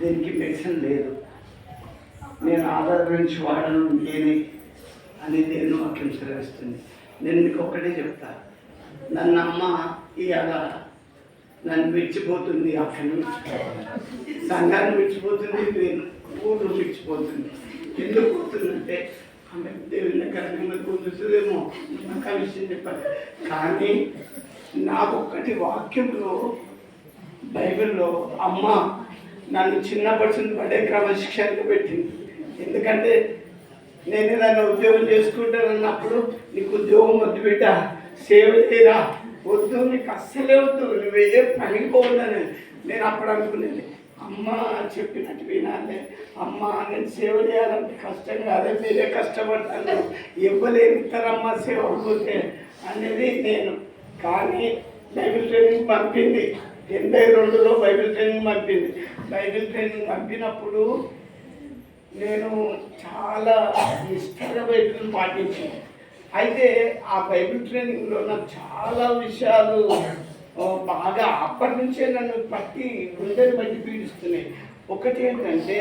దీనికి మెడిసిన్ లేదు. నేను ఆధార్ గురించి వాడను నేనే అని నేను వాక్యం సెలవిస్తుంది. నేను మీకు ఒక్కటే చెప్తా. నన్ను అమ్మ ఇవాళ నన్ను విడిచిపోతుంది అక్కడి నుంచి సంఘాన్ని విడిచిపోతుంది నేను ఊరు విడిచిపోతుంది ఎందుకు పోతుందంటే ఆమె దేవుని కరణంగా కుదురుతుందేమో నాకు ఆ విషయం చెప్పాలి. కానీ నాకు ఒక్కటి వాక్యంలో బైబిల్లో అమ్మ నన్ను చిన్నప్పటి నుంచి పడే క్రమశిక్షణకు పెట్టింది. ఎందుకంటే నేను ఏదైనా ఉద్యోగం చేసుకుంటానన్నప్పుడు నీకు ఉద్యోగం వద్దు బిడ్డ సేవ చేయరా. వద్దు నీకు అస్సలే వద్దు. నువ్వు ఏ పనికి నేను అప్పుడు అనుకునేది అమ్మ చెప్పినట్టు వినాలి. అమ్మ నేను సేవ చేయాలంటే కష్టం కాదే మీరే కష్టపడతాను ఇవ్వలేని ఇస్తారమ్మ సేవ పోతే అనేది నేను. కానీ బైబిల్ ట్రైనింగ్ పంపింది. ఎనభై రెండులో బైబిల్ ట్రైనింగ్ పంపింది. బైబిల్ ట్రైనింగ్ పంపినప్పుడు నేను చాలా నిష్ఠగా బైబిల్ పాటించాను అయితే ఆ బైబిల్ ట్రైనింగ్లో నాకు చాలా విషయాలు బాగా అప్పటి నుంచే నన్ను పట్టి గుండెని బట్టి పీడిస్తున్నాయి. ఒకటి ఏంటంటే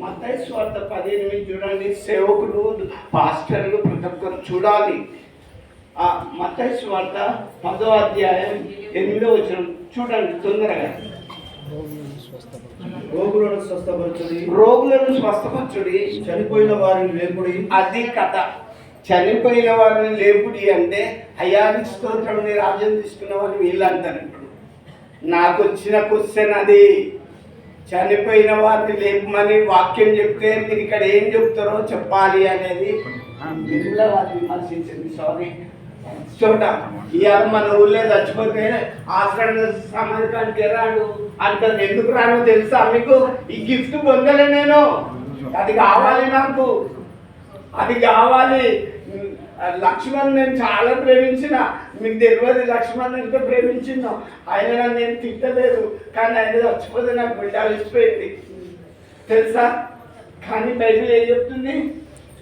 మతైస్వార్థ స్వార్థ పదిహేను చూడండి సేవకులు పాస్టర్లు ప్రతి ఒక్కరు చూడాలి. ఆ మతాయి స్వార్థ పదో అధ్యాయం ఎనిమిదో వచ్చిన చూడండి తొందరగా. రోగులను స్వస్థపరచుడి. రోగులను స్వస్థపరచుడి. చనిపోయిన వారిని లేపుడి. అది కథ. చనిపోయిన వారిని లేపుడి అంటే అయ్యానికి స్తోత్రం రాజ్యం తీసుకున్న వారిని వీళ్ళు అంటారు ఇప్పుడు నాకు వచ్చిన క్వశ్చన్ అది. చనిపోయిన వారిని లేపమని వాక్యం చెప్తే మీరు ఇక్కడ ఏం చెప్తారో చెప్పాలి అనేది. వీళ్ళ వారు విమర్శించింది సారీ చోట. ఇవాళ మన ఊళ్ళో చచ్చిపోతే ఆశ్రమ సమాజానికి రాడు. అంత ఎందుకు రాను తెలుసా మీకు? ఈ గిఫ్ట్ పొందలే నేను. అది కావాలి నాకు. అది కావాలి. లక్ష్మణ్ నేను చాలా ప్రేమించిన. మీకు తెలియదు లక్ష్మణ్ ఎంత ప్రేమించిందో. ఆయన నన్ను నేను తిట్టలేదు. కానీ ఆయన చచ్చిపోతే నాకు బిడ్డ విసిపోయింది తెలుసా? కానీ బైబిల్ ఏం చెప్తుంది?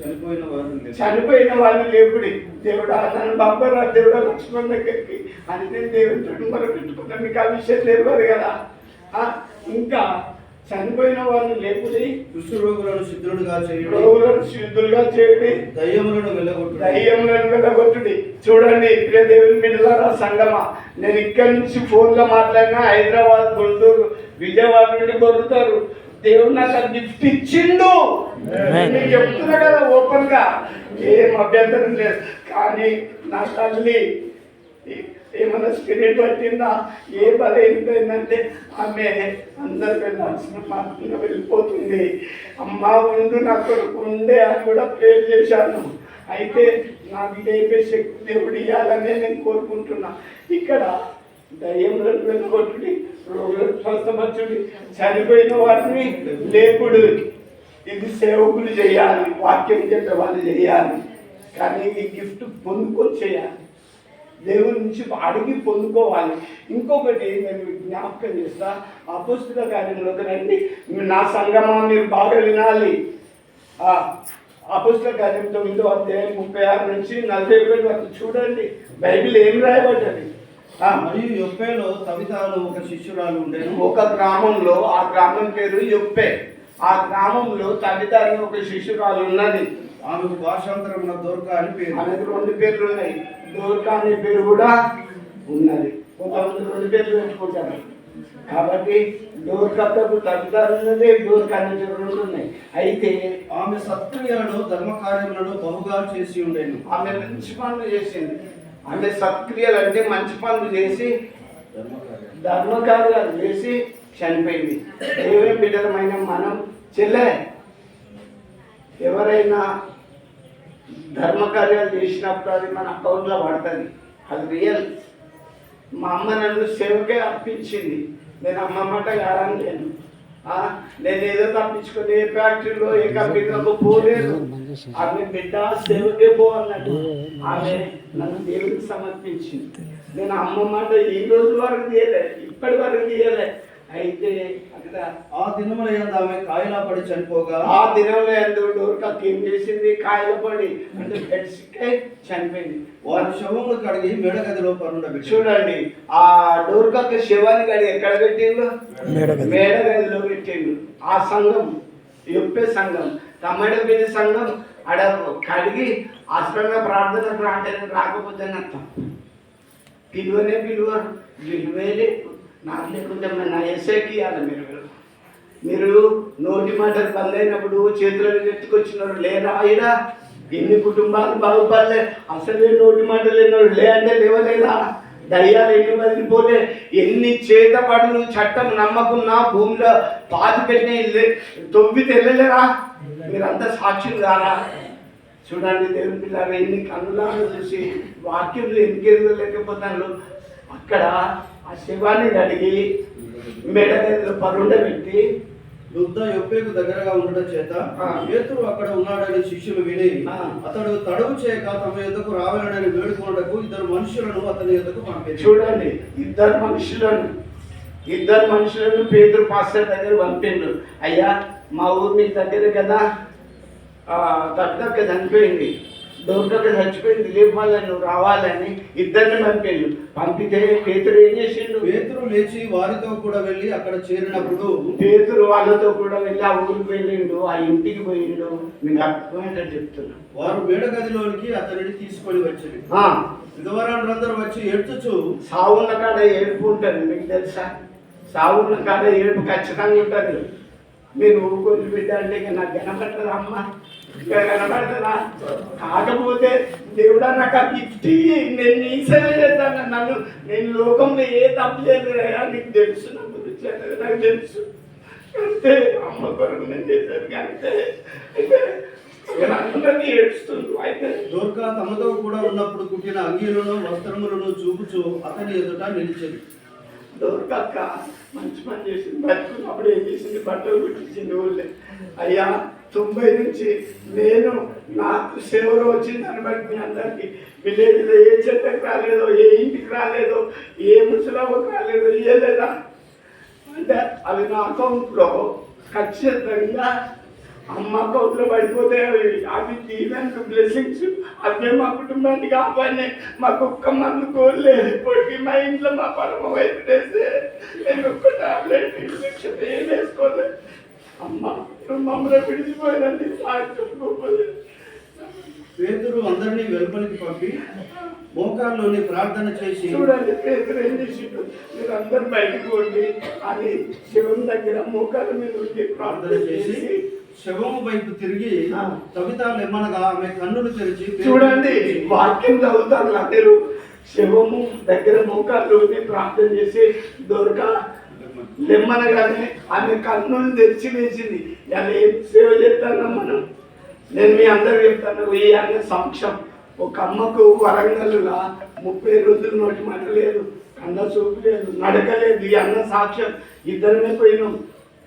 చనిపోయిన వారిని లేపుడి. చనిపోయిన వాళ్ళు లేపుడి. దేవుడా నన్ను పంపరా దేవుడా లక్ష్మణ్ దగ్గరికి. అని నేను దేవుడితో మనం పెట్టుకున్నాను మీకు ఆ విషయం తెలియదు కదా? ఇంకా చనిపోయిన వాళ్ళు లేపుడి. కుష్ఠరోగులను సిద్ధులుగా చేయుడి. రోగులను శుద్ధులుగా చేయండి. దయ్యములను వెళ్ళగొట్టుడి. దయ్యములను వెళ్ళగొట్టుడి. చూడండి ప్రియ దేవుని బిడ్డలారా సంగమా. నేను ఇక్కడి నుంచి ఫోన్లో మాట్లాడినా హైదరాబాద్ గుంటూరు విజయవాడ నుండి కొడుతారు దేవుడు నాకు ఆ గిఫ్ట్ ఇచ్చిండు. నేను చెప్తున్నా కదా ఓపెన్గా ఏం అభ్యంతరం లేదు. కానీ నా తల్లి ఏమైనా స్పిరిట్ పట్టిందా? ఏ బలైందంటే ఆమె అందరు వెళ్ళాల్సిన మార్గంగా వెళ్ళిపోతుంది. అమ్మ ఉండు నా కొడుకు ఉండే అని కూడా ప్రేర్ చేశాను. అయితే నాకు లేపే శక్తి దేవుడు ఇవ్వాలని నేను కోరుకుంటున్నా. ఇక్కడ దయ్యంలో వెళ్ళగొట్టుడి రోగులను స్వస్థపరచుడి చనిపోయిన వారిని లేపుడు. ఇది సేవకులు చేయాలి వాక్యం చెప్పే వాళ్ళు చేయాలి. కానీ ఈ గిఫ్ట్ పొందుకొని చేయాలి. దేవుని నుంచి అడిగి పొందుకోవాలి. ఇంకొకటి నేను జ్ఞాపకం చేస్తా. అపుస్తుల కార్యంలోకి రండి. నా సంగమం మీరు బాగా వినాలి. అపుస్తుల కార్యం తొమ్మిదో అధ్యాయం ముప్పై ఆరు నుంచి నలభై ఒకటి వరకు చూడండి. బైబిల్ ఏం రాయబడ్డది? మరియు యొప్పేలో తవితాను ఒక శిష్యురాలు ఉండేను. ఒక గ్రామంలో ఆ గ్రామం పేరు యొప్పే. ఆ గ్రామంలో తల్లిదారి ఒక శిశురాలు ఉన్నది. ఆమెకు భాషాంతరమున దొరక అని పేరు. ఆమెకు రెండు పేర్లు ఉన్నాయి. దోర్కా అనే పేరు కూడా ఉన్నది. కొంతమంది రెండు పేర్లు పెట్టుకుంటారు. కాబట్టి డోర్కత్తకు తగ్గుతారు ఉన్నది డోర్కా అనే రెండు ఉన్నాయి. అయితే ఆమె సత్క్రియలను ధర్మకార్యములను బహుగా చేసి ఉండేను. ఆమె మంచి పనులు చేసింది. అంటే సత్క్రియలు అంటే మంచి పనులు చేసి ధర్మకార్యాలు చేసి చనిపోయింది. దేవుని బిడ్డలమైన మనం చెల్లె ఎవరైనా ధర్మకార్యాలు చేసినప్పుడు అది మన అకౌంట్లో పడుతుంది. అది రియల్ మా అమ్మ నన్ను సేవకే అర్పించింది. నేను అమ్మ మాట కాదని నేను ఏదో తప్పించుకుని ఏ ఫ్యాక్టరీలో ఏ కంపెనీలో పోలేదు. ఆమె బిడ్డ సేవకే పో అన్నట్టు ఆమె నన్ను దేవుడికి సమర్పించింది. నేను అమ్మ మాట ఈ రోజు వరకు తీయలే ఇప్పటి వరకు తీయలే. అయితే అక్కడ ఆ దినముల యందు ఆమె కాయలా పడి చనిపోగా ఆ దినంలో ఎందు డోర్కక్ ఏం చేసింది? కాయల పడి అంటే చనిపోయింది. వారి శవములు కడిగి మేడగదిలో పరుండబెట్టి చూడండి ఆ డోర్కక్ శివాని గడి ఎక్కడ పెట్టిండు మేడగది. మేడగదిలో పెట్టిండు ఆ సంఘం యొప్పే సంఘం తమ్మడపల్లి సంఘం ఆడ కడిగి అసలు ప్రార్థన ప్రార్థన రాకపోతే అర్థం పిలువనే పిలువరు విలువే లేదు నాకు లేకుంటే మరి నా ఎస్ఐకి ఇవ్వాలి మీరు. మీరు నోటి మాటలు బంద్ చేతులను ఎత్తుకొచ్చినారు లేరా ఇలా ఎన్ని కుటుంబాలు బాగుపడలే. అసలే నోటి మాటలు లేనాడు లే అంటే లేవలేదా? దయ్యాలు ఎన్ని వదిలిపోలే? ఎన్ని చేత పడులు చట్టం నమ్మకున్నా భూమిలో పాతి పెట్టిన తొవ్వి తెల్లలేరా మీరంతా సాక్షులు కారా? చూడండి దేవుని పిల్లలు ఎన్ని కన్నులాగా చూసి వాక్యం ఎందుకు ఎదుగలేకపోతాను అక్కడ ఆ శివాన్ని అడిగి మెడగదిలో పరుండబెట్టి యుద్ధ యొప్పేకు దగ్గరగా ఉండడం చేత ఆ. పేతురు అక్కడ ఉన్నాడని శిష్యులు విని. అతడు తడువు చేయక తమ యొద్దకు రావాలని వేడుకొనుటకు ఇద్దరు మనుషులను అతని యొద్దకు పంపించారు చూడండి ఇద్దరు మనుషులను ఇద్దరు మనుషులను పేదరు పాస్టర్ దగ్గర పంపిండు అయ్యా మా ఊరు మీ దగ్గర కదా దగ్గర చనిపోయింది దొరకక చచ్చిపోయింది లేపాలని నువ్వు రావాలని ఇద్దరిని పంపిండు. పంపితే పేతురు ఏం చేసిండు? పేతురు లేచి వారితో కూడా వెళ్ళి అక్కడ చేరినప్పుడు పేతురు వాళ్ళతో కూడా వెళ్ళి ఆ ఊరికి వెళ్ళిండు ఆ ఇంటికి పోయిండు. మీకు అర్థమయ్యేటట్టు చెప్తున్నా. వారు మేడగదిలోనికి అతనిని తీసుకొని వచ్చింది. విధవరాండ్రందరూ వచ్చి ఏడ్చుచు సావున్న కాడ ఏడుపు ఉంటుంది మీకు తెలుసా? సావున్న కాడ ఏడుపు ఖచ్చితంగా ఉంటుంది. మీరు ఊరుకొని బిడ్డ అంటే నాకు కనపడుతుందా కాకపోతే దేవుడా నాకు ఆ గిఫ్ట్ నేను నీ సేవ చేస్తాను. నన్ను నేను లోకంలో ఏ తప్పు చేయలేదా నీకు తెలుసు నా గురించి అనేది నాకు తెలుసు. అంతే అమ్మ కొరకు నేను చేశాను. అంతే అందరినీ ఏడుస్తుంది. అయితే దోర్కా తమతో కూడా ఉన్నప్పుడు కుట్టిన అంగీలను వస్త్రములను చూపుచు అతని ఎదుట నిలిచింది దొరకక్క మంచి పని చేసింది. బతుకున్నప్పుడు ఏం చేసింది? బట్టలు కుట్టించింది ఊళ్ళే. అయ్యా తొంభై నుంచి నేను నాకు సేవలో వచ్చిన దాన్ని బట్టి మీ అందరికీ విలేజ్లో ఏ చెట్టకు రాలేదో ఏ ఇంటికి రాలేదో ఏ ముసలో రాలేదో ఇయ్యలేదా అంటే అవి నా అకౌంట్లో ఖచ్చితంగా అమ్మ అకౌంట్లో పడిపోతే అవి. అవి దీవెనకు బ్లెస్సింగ్స్ అదే మా కుటుంబానికి కాపాడినాయి మా కుక్క మందు కోల్లేదు పొడికి మా ఇంట్లో మా పరమ వైపు వేస్తే నేను ఒక్క టాబ్లెట్ ఇంజక్షన్ ఏం వేసుకోలేదు. అమ్మ. మమ్మల్ని విడిచిపోయినండి. పేతురు అందరినీ వెలుపలికి పంపి మోకాల్లోని ప్రార్థన చేసి చూడండి పేదలు ఏం చేసిండు మీరు అందరు బయటకు పోండి. అని శివుని దగ్గర మోకాల మీద ఉండి ప్రార్థన చేసి శవము వైపు తిరిగి. కవిత లెమ్మనగా ఆమె కన్నులు తెరిచి చూడండి వాక్యం చదువుతారు అందరూ. శివము దగ్గర ఉండి ప్రార్థన చేసి దొరక లెమ్మనగానే ఆమె కన్నులు తెరిచి వేసింది ఇలా ఏం సేవ చేస్తాను మనం? నేను మీ అందరు చెప్తాను ఈ అన్న సాక్ష్యం. ఒక అమ్మకు వరంగల్లులా ముప్పై రోజులు నోటి మాట లేదు కన్న చూపు లేదు నడకలేదు ఈ అన్న సాక్ష్యం. ఇద్దరమే పోయినాం.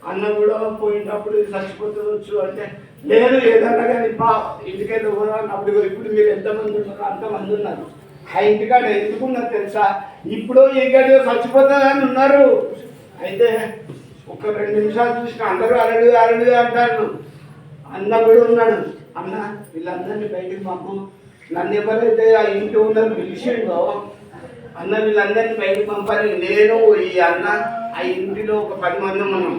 అన్న కూడా పోయినప్పుడు చచ్చిపోతుండొచ్చు అంటే లేదు ఏదన్నా కానీ బా ఇంటికైతే పోదా అప్పుడు ఇప్పుడు మీరు ఎంతమంది ఉన్నారో అంతమంది ఉన్నారు. ఆ ఇంటికాడ ఎందుకున్నారు తెలుసా? ఇప్పుడు ఈ గడియో చచ్చిపోతుందని ఉన్నారు. అయితే ఒక రెండు నిమిషాలు చూసిన అందరూ అరడు అరడు అంటారు. అన్న కూడా ఉన్నాడు. అన్న వీళ్ళందరినీ బయటికి పంపు. నన్ను ఎవరైతే ఆ ఇంటి ఉన్నది పిలిచిండో అన్న వీళ్ళందరినీ బయటికి పంపాలి. నేను ఈ అన్న ఆ ఇంటిలో ఒక పది మంది మనం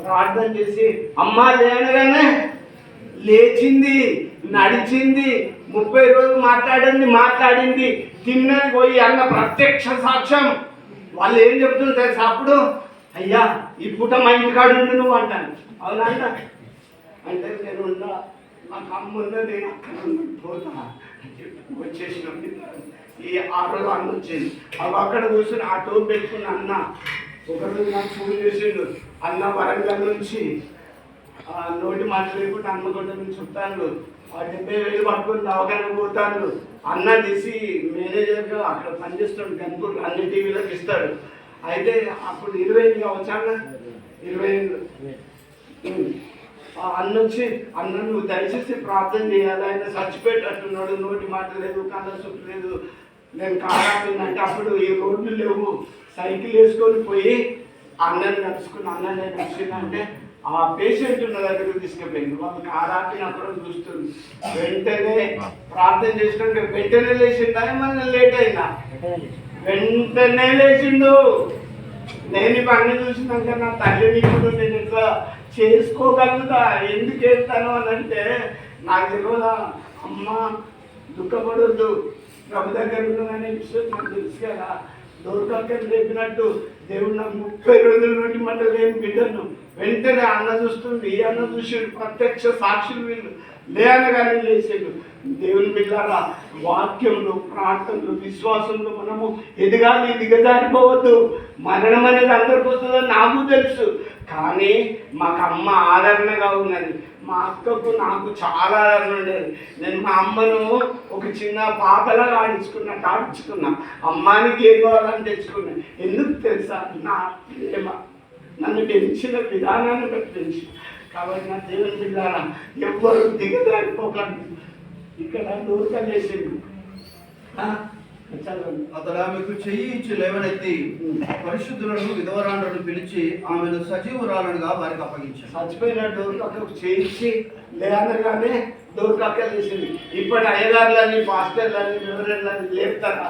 ప్రార్థన చేసి అమ్మ లేనగానే లేచింది నడిచింది ముప్పై రోజులు మాట్లాడింది మాట్లాడింది తిన్నది పోయి అన్న ప్రత్యక్ష సాక్ష్యం. వాళ్ళు ఏం చెప్తుంది తెలుసా అప్పుడు? అయ్యా ఈ పూట మా ఇంటికాడు ఉండు నువ్వు అంటాను. అవునా అంటే నేను ఉన్నా నాకు అమ్మ ఉన్నది అక్కడ నుండి పోతా అని ఈ ఆటోలో అన్న వచ్చింది అవి అక్కడ కూర్చొని ఆటో పెట్టుకున్న అన్న. ఒకరోజు నాకు ఫోన్ చేసిండు అన్న వరంగల్ నుంచి ఆ నోటి మాట లేకుండా అమ్మగొండ నుంచి చెప్తాను ఆ డెబ్బై వేలు పట్టుకొని దవాఖానకు పోతాను అన్న తీసి మేనేజర్గా అక్కడ పనిచేస్తాడు గన్పూర్ అన్ని టీవీలకు ఇస్తాడు. అయితే అప్పుడు ఇరవై ఎనిమిదిగా కావచ్చు ఇరవై ఎనిమిది అన్నొచ్చి అన్న వచ్చి నువ్వు దయచేసి ప్రార్థన చేయాలి. ఆయన చచ్చిపోయేటట్టున్నాడు. నోటి మాట లేదు కళ్ళ లేదు. నేను కారాపింది అంటే అప్పుడు ఈ రోడ్లు లేవు. సైకిల్ వేసుకొని పోయి అన్నని నడుచుకుని అన్నని కలిసిందంటే ఆ పేషెంట్ ఉన్న దగ్గర తీసుకెళ్ళింది వాళ్ళకి అప్పుడు చూస్తుంది. వెంటనే ప్రార్థన చేసుకుంటే వెంటనే లేచిందా? ఏమన్నా లేట్ అయిందా? వెంటనే లేచిండు నేను ఇవన్నీ చూసినాక నా తల్లిని ఇప్పుడు నేను ఇట్లా చేసుకోగలుగుతా. ఎందుకు చేస్తాను అని అంటే నాకు తెలియదా అమ్మ దుఃఖపడొద్దు. ప్రభు దగ్గర ఉన్నదనే విషయం నాకు తెలుసు కదా. దొరకక లేపినట్టు దేవుడు నాకు ముప్పై రోజుల నుండి మళ్ళీ లేని బిడ్డను. వెంటనే అన్న చూస్తుంది. ఈ అన్న చూసి ప్రత్యక్ష సాక్షులు వీళ్ళు. లేనగానే లేచాడు. దేవుని బిడ్డారా వాక్యంలో ప్రార్థనలు విశ్వాసంలో మనము ఎదగాలి దిగజారిపోవద్దు మరణం అనేది అందరికి వస్తుందని నాకు తెలుసు. కానీ మాకు అమ్మ ఆదరణగా ఉన్నది. మా అక్కకు నాకు చాలా ఆదరణ ఉండేది. నేను మా అమ్మను ఒక చిన్న పాపలాగా ఆడించుకున్నా ఆడించుకున్నా అమ్మానికి ఏం కావాలని తెచ్చుకున్నా. ఎందుకు తెలుసా? నా ప్రేమ. నన్ను పెంచిన విధానాన్ని బట్టి పెంచిన కాబట్టి నా దేవుని బిడ్డారా ఎవ్వరు దిగజారిపోకండి. ఇక్కడ దూరక చేసిండు. అతడు ఆమెకు చెయ్యి ఇచ్చి లేవనెత్తి పరిశుద్ధులను విధవరాండ్రను పిలిచి ఆమెను సజీవురాలనుగా వారికి అప్పగించాడు. చచ్చిపోయిన డోర్కక్కకు చేయించి లేనగానే డోర్కక్క లేచింది ఇప్పటి అయ్యగారులని పాస్టర్లని వివరణలని లేపుతారా?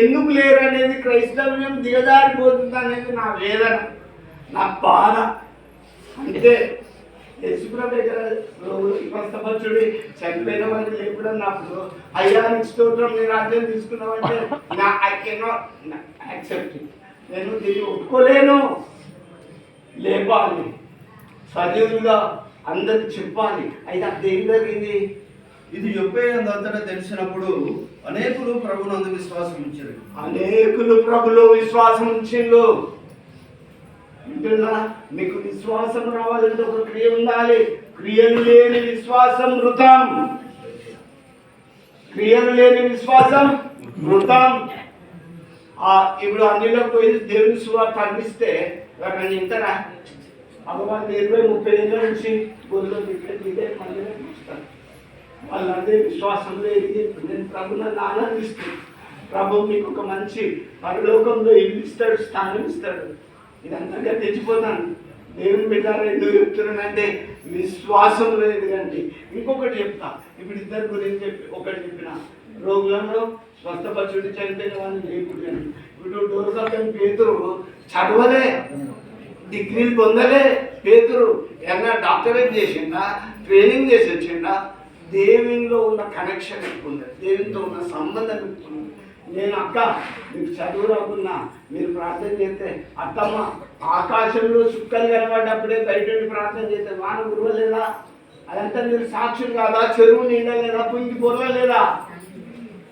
ఎందుకు లేరు అనేది క్రైస్తవ్యం దిగజారిపోతుంది అనేది నా వేదన నా బాధ. అంటే యశుప్రభు దగ్గర స్వస్థపచ్చుడి చనిపోయిన వాళ్ళు లేపడం నాకు అయ్యా స్తోత్రం నీ రాజ్యం తీసుకున్నావంటే నా ఐ కెనాట్ యాక్సెప్ట్. నేను దీన్ని ఒప్పుకోలేను. లేపాలి. సజీవులుగా అందరికి చెప్పాలి. అయితే అది ఏం జరిగింది? ఇది యొప్పేందంతటా తెలిసినప్పుడు అనేకులు ప్రభునందు విశ్వాసం ఉంచారు అనేకులు ప్రభులో విశ్వాసం ఉంచిండు వింటున్నారా? మీకు విశ్వాసం రావాలంటే ఒక క్రియ ఉండాలి. క్రియలు లేని విశ్వాసం మృతం. క్రియలు లేని విశ్వాసం మృతం. ఆ ఇప్పుడు అన్నిలో పోయి దేవుని సువార్త అందిస్తే అక్కడ వింటారా అమ్మవాళ్ళు ఇరవై ముప్పై ఏళ్ళ నుంచి గొర్రెలు ఇక్కడ ఇదే మళ్ళీ చూస్తారు వాళ్ళు అదే విశ్వాసంలో ఎదిగి నేను ప్రభుని ఆనందిస్తాను. ప్రభు మీకు ఒక మంచి పరలోకంలో ఇల్లు ఇస్తాడు స్థానం ఇస్తాడు. ఇదంతా తెచ్చిపోతాను. దేవుని బిడ్డారా ఎందుకు చెప్తున్నానంటే లేదు ఎదగండి ఇంకొకటి చెప్తా. ఇప్పుడు ఇద్దరు గురించి చెప్పి ఒకటి చెప్పిన. రోగులను స్వస్థపరచుడి చనిపోయిన వాళ్ళని లేకుండా ఇప్పుడు డోర్కని పేతురు చదవలే. డిగ్రీలు పొందలే. పేతురు ఏమన్నా డాక్టరేట్ చేసిండా? ట్రైనింగ్ చేసి వచ్చిండా? దేవునిలో ఉన్న కనెక్షన్ ఎక్కువ ఉంది. దేవునితో ఉన్న సంబంధం ఎక్కువ నేను అక్క మీకు చదువు రాకున్నా మీరు ప్రార్థన చేస్తే అత్తమ్మ ఆకాశంలో చుక్కలు కనబడ్డప్పుడే బయట ప్రార్థన చేస్తే వాన గురవలేదా అదంతా మీరు సాక్షులు కాదా? చెరువు నిండలేదా పుంగి పొరలేదా?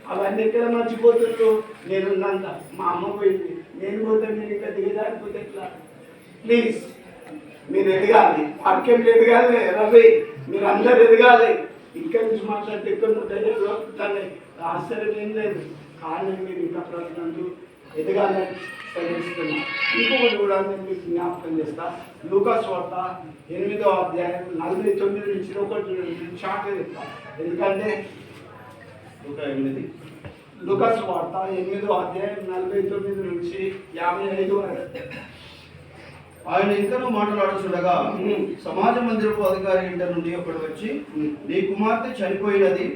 అవన్నీ ఎక్కడ మర్చిపోతుండ్రు? నేనున్నంత మా అమ్మ పోయింది. నేను పోతే నేను ఇంకా దిగజారిపోతే ఎట్లా? ప్లీజ్ మీరు ఎదగాలి. వాక్యం ఎదగాలి రవి మీరు అందరు ఎదగాలి. ఇక్కడి నుంచి మాట్లాడితే ఇక్కడ ధైర్యం ఆశ్చర్యం ఏం లేదు. కానీ మీరు ఇంకా ప్రజలందు ఎదగాలని ప్రయత్నిస్తున్నా. ఇంకొకటి కూడా నేను మీకు జ్ఞాపకం చేస్తా. లూకాస్ వార్త ఎనిమిదో అధ్యాయం నలభై తొమ్మిది నుంచి ఒకటి షార్ట్ చెప్తా. ఎందుకంటే ఒక ఎనిమిది? లూకాస్ వార్త ఎనిమిదో అధ్యాయం నలభై తొమ్మిది నుంచి యాభై ఐదు వరకు. ఆయన ఇంకనూ మాట్లాడుచుండగా సమాజ మందిరపు అధికారి ఇంట నుండి ఒకడు వచ్చి నీ కుమార్తె చనిపోయినది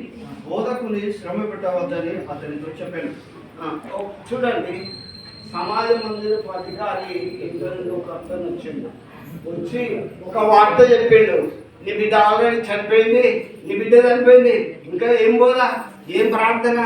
బోధకుని శ్రమ పెట్టవద్దని అతనితో చెప్పాను. చూడండి సమాజ మందిరపు అధికారి ఇంట్లో ఒక అతను వచ్చిండు. వచ్చి ఒక వార్త చెప్పిండు. నీ బిడ్డ ఆల్రెడీ చనిపోయింది నీ బిడ్డ చనిపోయింది ఇంకా ఏం పోదా ఏం ప్రార్థన?